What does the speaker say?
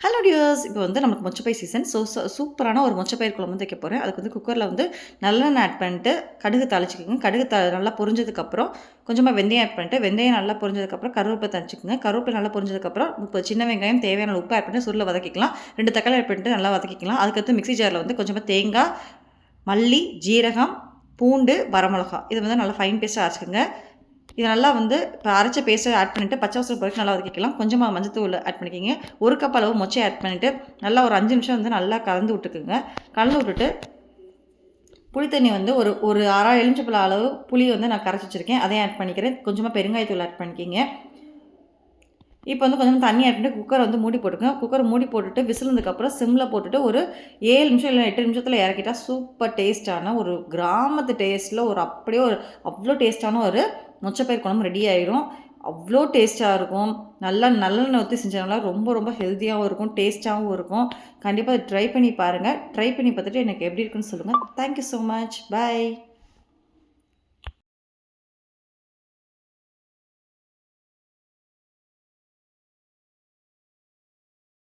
Hello tears இப்போ வந்து நமக்கு மொச்சப்பை சீசன் ஸோ சூப்பரான ஒரு மொச்சப்பயிர் குழம்பு வந்து வைக்க போகிறேன் அதுக்கு வந்து குக்கரில் வந்து நல்லெண்ணெய் ஆட் பண்ணிட்டு கடுகு தாளிச்சிக்கோங்க. கடுகு த நல்லா பொரிஞ்சதுக்கப்புறம் கொஞ்சமாக வெந்தயம் ஆட் பண்ணிட்டு வெந்தயம் நல்லா பொரிஞ்சதுக்கப்புறம் கருவேப்பிலை தச்சுக்கோங்க கருவேப்பிலை நல்லா பொரிஞ்சதுக்கப்புறம் இப்போ சின்ன வெங்காயம் தேவையான உப்பு ஆட் பண்ணிட்டு சுருளை வதக்கிக்கலாம். ரெண்டு தக்காளி ஆட் பண்ணிட்டு நல்லா வதக்கிக்கலாம். அதுக்கடுத்து மிக்ஸி ஜாரில் வந்து கொஞ்சமாக தேங்காய் மல்லி ஜீரகம் பூண்டு வரமிளகா இது வந்து நல்லா ஃபைன் பேஸ்ட்டாக அரைச்சிக்கோங்க. இது நல்லா வந்து இப்போ அரைச்ச பேஸ்ட்டை ஆட் பண்ணிவிட்டு பச்சை வாசல் பொறுத்து நல்லா வதக்கிக்கலாம். கொஞ்சமாக மஞ்சத்தூள் ஆட் பண்ணிக்கிங்க. ஒரு கப் அளவு மொச்சை ஆட் பண்ணிவிட்டு நல்லா ஒரு அஞ்சு நிமிஷம் வந்து நல்லா கலந்து விட்டுக்குங்க. கலந்து விட்டுட்டு புளி தண்ணி வந்து ஒரு ஒரு அரை எலுமிச்சப்பழ அளவு புளி வந்து நான் கரைச்சி வச்சுருக்கேன். அதையும் ஆட் பண்ணிக்கிறேன். கொஞ்சமாக பெருங்காயத்தூள் ஆட் பண்ணிக்கிங்க. இப்போ வந்து கொஞ்சம் தண்ணி ஆட்டிட்டு குக்கரை வந்து மூடி போட்டுக்கோங்க. குக்கரை மூடி போட்டுட்டு விசிலதுக்கப்புறம் சிம்மில் போட்டுட்டு ஒரு ஏழு நிமிஷம் இல்லை எட்டு நிமிஷத்தில் இறக்கிட்டால் சூப்பர் டேஸ்ட்டான ஒரு கிராமத்து டேஸ்ட்டில் ஒரு அப்படியே ஒரு அவ்வளோ டேஸ்ட்டான ஒரு மொச்சப்பயிர் குழம்பு ரெடி ஆயிரும். அவ்வளோ டேஸ்ட்டாக இருக்கும். நல்லா நல்லெண்ணெய் ஊற்றி செஞ்சதுனால ரொம்ப ரொம்ப ஹெல்த்தியாகவும் இருக்கும் டேஸ்ட்டாகவும் இருக்கும். கண்டிப்பாக ட்ரை பண்ணி பாருங்கள் ட்ரை பண்ணி பார்த்துட்டு எனக்கு எப்படி இருக்குன்னு சொல்லுங்கள் தேங்க்யூ ஸோ மச் பாய்